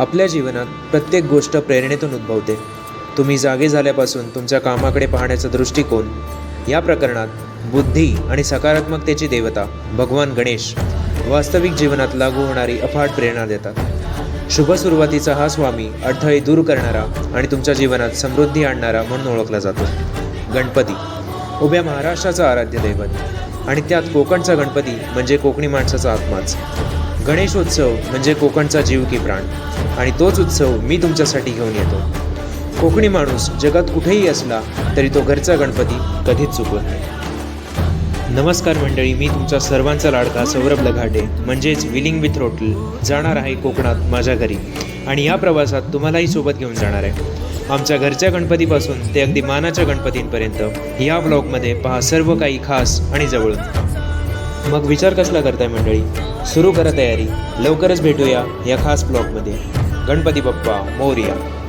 आपल्या जीवनात प्रत्येक गोष्ट प्रेरणेतून उद्भवते. तुम्ही जागे झाल्यापासून तुमच्या कामाकडे पाहण्याचा दृष्टिकोन या प्रकरणात बुद्धी आणि सकारात्मकतेची देवता भगवान गणेश वास्तविक जीवनात लागू होणारी अफाट प्रेरणा देतात. शुभ सुरुवातीचा हा स्वामी अडथळे दूर करणारा आणि तुमच्या जीवनात समृद्धी आणणारा म्हणून ओळखला जातो. गणपती उभ्या महाराष्ट्राचा आराध्य दैवत आणि त्यात कोकणचा गणपती म्हणजे कोकणी माणसाचा आत्माच. गणेशोत्सव म्हणजे कोकणचा जीव की प्राण. आणि तोच उत्सव मी तुमच्यासाठी घेऊन येतो. कोकणी माणूस जगात कुठेही असला तरी तो घरचा गणपती कधीच चुकवत नाही. नमस्कार मंडळी मी तुमचा सर्वांचा लाडका सौरभ लघाटे म्हणजेच विलिंग विथ रोटल जाणार आहे कोकणात माझ्या घरी. आणि या प्रवासात तुम्हालाही सोबत घेऊन जाणार आहे. आमच्या घरच्या गणपतीपासून ते अगदी मानाच्या गणपतींपर्यंत या ब्लॉगमध्ये पहा सर्व काही खास आणि जवळून. मग विचार कसला करताय मंडळी? सुरू करा तयारी. लवकरच भेटूया या खास ब्लॉगमध्ये. गणपती बाप्पा मौर्या.